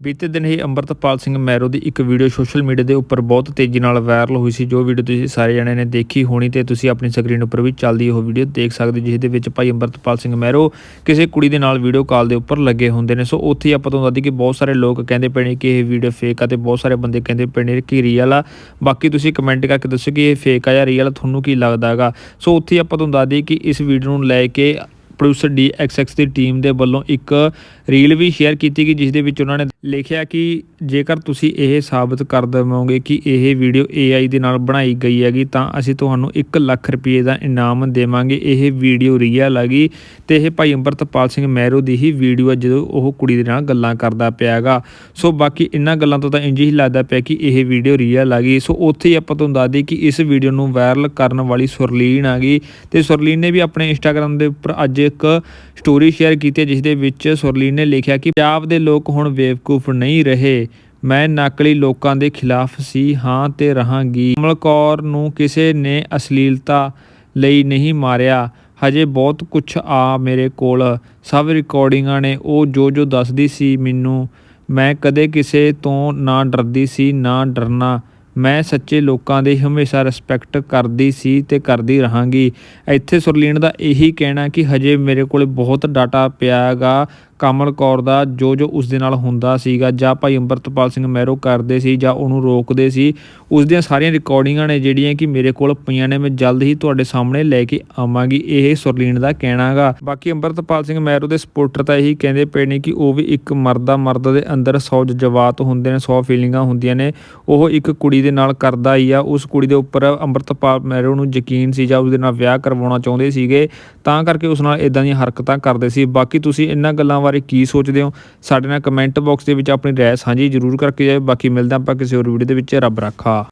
ਬੀਤੇ ਦਿਨ ਹੀ ਅੰਮ੍ਰਿਤਪਾਲ ਸਿੰਘ ਮੈਰੋ ਦੀ ਇੱਕ ਵੀਡੀਓ ਸੋਸ਼ਲ ਮੀਡੀਆ ਦੇ ਉੱਪਰ ਬਹੁਤ ਤੇਜ਼ੀ ਨਾਲ ਵਾਇਰਲ ਹੋਈ ਸੀ। ਜੋ ਵੀਡੀਓ ਤੁਸੀਂ ਸਾਰੇ ਜਣਿਆਂ ਨੇ ਦੇਖੀ ਹੋਣੀ ਤੇ ਤੁਸੀਂ ਆਪਣੀ ਸਕਰੀਨ ਉੱਪਰ ਵੀ ਚੱਲਦੀ ਉਹ ਵੀਡੀਓ ਦੇਖ ਸਕਦੇ ਹੋ, ਜਿਸ ਦੇ ਵਿੱਚ ਭਾਈ ਅੰਮ੍ਰਿਤਪਾਲ ਸਿੰਘ ਮੈਰੋ ਕਿਸੇ ਕੁੜੀ ਦੇ ਨਾਲ ਵੀਡੀਓ ਕਾਲ ਦੇ ਉੱਪਰ ਲੱਗੇ ਹੁੰਦੇ ਨੇ। ਸੋ ਉੱਥੇ ਹੀ ਆਪਾਂ ਤੁਹਾਨੂੰ ਦੱਸਦੀ ਕਿ ਬਹੁਤ ਸਾਰੇ ਲੋਕ ਕਹਿੰਦੇ ਪਏ ਨੇ ਕਿ ਇਹ ਵੀਡੀਓ ਫੇਕ ਆ ਤੇ ਬਹੁਤ ਸਾਰੇ ਬੰਦੇ ਕਹਿੰਦੇ ਪਏ ਨੇ ਕਿ ਰੀਅਲ ਆ। ਬਾਕੀ ਤੁਸੀਂ ਕਮੈਂਟ ਕਰਕੇ ਦੱਸੋ ਕਿ ਇਹ ਫੇਕ ਆ ਜਾਂ ਰੀਅਲ ਤੁਹਾਨੂੰ ਕੀ ਲੱਗਦਾ ਹੈਗਾ? ਸੋ ਉੱਥੇ ਆਪਾਂ ਤੁਹਾਨੂੰ ਦੱਸਦੀ ਕਿ ਇਸ ਵੀਡੀਓ ਨੂੰ ਲੈ ਕੇ ਪ੍ਰੋਡਿਊਸਰ ਡੀ ਐਕਸਐਕਸ ਦੀ ਟੀਮ ਦੇ ਵੱਲੋਂ ਇੱਕ ਰੀਲ ਵੀ ਸ਼ੇਅਰ ਕੀਤੀ ਗਈ ਜਿਸ ਦੇ ਵਿੱਚ ਉਹਨਾਂ ਨੇ ਲਿਖਿਆ ਕਿ ਜੇਕਰ ਤੁਸੀਂ ਇਹ ਸਾਬਤ ਕਰ ਦੇਵੋਗੇ ਕਿ ਇਹ ਵੀਡੀਓ AI ਦੇ ਨਾਲ ਬਣਾਈ ਗਈ ਹੈਗੀ, ਤਾਂ ਅਸੀਂ ਤੁਹਾਨੂੰ 1 ਲੱਖ ਰੁਪਏ ਦਾ ਇਨਾਮ ਦੇਵਾਂਗੇ। ਇਹ ਵੀਡੀਓ ਰੀਅਲ ਹੈਗੀ ਤੇ ਇਹ ਭਾਈ ਅੰਮ੍ਰਿਤਪਾਲ ਸਿੰਘ ਮਹਿਰੋ ਦੀ ਹੀ ਵੀਡੀਓ ਹੈ ਜਦੋਂ ਉਹ ਕੁੜੀ ਦੇ ਨਾਲ ਗੱਲਾਂ ਕਰਦਾ ਪਿਆ ਹੈਗਾ ਸੋ ਬਾਕੀ ਇਹਨਾਂ ਗੱਲਾਂ ਤੋਂ ਤਾਂ ਇੰਜ ਹੀ ਲੱਗਦਾ ਪਿਆ ਕਿ ਇਹ ਵੀਡੀਓ ਰੀਅਲ ਹੈਗੀ। ਸੋ ਉੱਥੇ ਹੀ ਆਪਾਂ ਤੁਹਾਨੂੰ ਦੱਸ ਦਈਏ ਕਿ ਇਸ ਵੀਡੀਓ ਨੂੰ ਵਾਇਰਲ ਕਰਨ ਵਾਲੀ ਸੁਰਲੀਨ ਆ ਗਈ ਤੇ ਸੁਰਲੀਨ ਨੇ ਵੀ ਆਪਣੇ ਇੰਸਟਾਗ੍ਰam ਦੇ ਉੱਪਰ ਅੱਜ ਇੱਕ ਸਟੋਰੀ ਸ਼ੇਅਰ ਕੀਤੀ ਹੈ ਜਿਸ ਦੇ ਵਿੱਚ ਸੁਰਲੀਨ ਨੇ ਲਿਖਿਆ ਕਿ ਪੰਜਾਬ ਦੇ ਲੋਕ ਹੁਣ ਬੇਵਕੂਫ ਨਹੀਂ ਰਹੇ। ਮੈਂ ਨਕਲੀ ਲੋਕਾਂ ਦੇ ਖਿਲਾਫ ਸੀ, ਹਾਂ ਤੇ ਰਹਾਂਗੀ। ਕਮਲ ਕੌਰ ਨੂੰ ਕਿਸੇ ਨੇ ਅਸ਼ਲੀਲਤਾ ਲਈ ਨਹੀਂ ਮਾਰਿਆ। ਹਜੇ ਬਹੁਤ ਕੁਝ ਆ ਮੇਰੇ ਕੋਲ। ਸਭ ਰਿਕਾਰਡਿੰਗਾਂ ਨੇ ਉਹ ਜੋ ਜੋ ਦੱਸਦੀ ਸੀ ਮੈਨੂੰ। ਮੈਂ ਕਦੇ ਕਿਸੇ ਤੋਂ ਨਾ ਡਰਦੀ ਸੀ, ਨਾ ਡਰਨਾ। ਮੈਂ ਸੱਚੇ ਲੋਕਾਂ ਦੀ ਹਮੇਸ਼ਾ ਰਿਸਪੈਕਟ ਕਰਦੀ ਸੀ ਤੇ ਕਰਦੀ ਰਹਾਂਗੀ। ਇੱਥੇ ਸੁਰਲੀਨ ਦਾ ਇਹੀ ਕਹਿਣਾ ਕਿ ਹਜੇ ਮੇਰੇ ਕੋਲ ਬਹੁਤ ਡਾਟਾ ਪਿਆ ਹੈਗਾ। ਕਮਲ ਕੌਰ ਦਾ ਜੋ ਜੋ ਉਸ ਦੇ ਨਾਲ ਹੁੰਦਾ ਸੀਗਾ ਜਾਂ ਭਾਈ ਅੰਮ੍ਰਿਤਪਾਲ ਸਿੰਘ ਮਹਿਰੋ ਕਰਦੇ ਸੀ ਜਾਂ ਉਹਨੂੰ ਰੋਕਦੇ ਸੀ, ਉਸ ਦੀਆਂ ਸਾਰੀਆਂ ਰਿਕਾਰਡਿੰਗਾਂ ਨੇ ਜਿਹੜੀਆਂ ਕਿ ਮੇਰੇ ਕੋਲ ਪਈਆਂ ਨੇ, ਮੈਂ ਜਲਦ ਹੀ ਤੁਹਾਡੇ ਸਾਹਮਣੇ ਲੈ ਕੇ ਆਵਾਂਗੀ, ਇਹ ਸੁਰਲੀਨ ਦਾ ਕਹਿਣਾ ਹੈਗਾ ਬਾਕੀ ਅੰਮ੍ਰਿਤਪਾਲ ਸਿੰਘ ਮਹਿਰੋ ਦੇ ਸਪੋਰਟਰ ਤਾਂ ਇਹੀ ਕਹਿੰਦੇ ਪਏ ਨੇ ਕਿ ਉਹ ਵੀ ਇੱਕ ਮਰਦਾ ਮਰਦ ਦੇ ਅੰਦਰ 100 ਜਜ਼ਬਾਤ ਹੁੰਦੇ ਨੇ 100 ਫੀਲਿੰਗਾਂ ਹੁੰਦੀਆਂ ਨੇ, ਉਹ ਇੱਕ ਕੁੜੀ ਦੇ ਨਾਲ ਕਰਦਾ ਹੀ ਆ, ਉਸ ਕੁੜੀ ਦੇ ਉੱਪਰ ਅੰਮ੍ਰਿਤਪਾਲ ਮਹਿਰੋ ਨੂੰ ਯਕੀਨ ਸੀ ਜਾਂ ਉਸ ਦੇ ਨਾਲ ਵਿਆਹ ਕਰਵਾਉਣਾ ਚਾਹੁੰਦੇ ਸੀਗੇ, ਤਾਂ ਕਰਕੇ ਉਸ ਨਾਲ ਇਦਾਂ ਦੀਆਂ ਹਰਕਤਾਂ ਕਰਦੇ ਸੀ। ਬਾਕੀ ਤੁਸੀਂ ਇਹਨਾਂ ਗੱਲਾਂ ਬਾਰੇ ਕੀ ਸੋਚਦੇ ਹੋ? ਸਾਡੇ ਨਾਲ ਕਮੈਂਟ ਬਾਕਸ ਦੇ ਵਿੱਚ ਆਪਣੀ ਰਾਏ ਸਾਂਝੀ ਜ਼ਰੂਰ ਕਰਕੇ ਜਾਇਓ। ਬਾਕੀ ਮਿਲਦੇ ਆਪਾਂ ਕਿਸੇ ਹੋਰ ਵੀਡੀਓ ਦੇ ਵਿੱਚ। ਰੱਬ ਰੱਖਾ।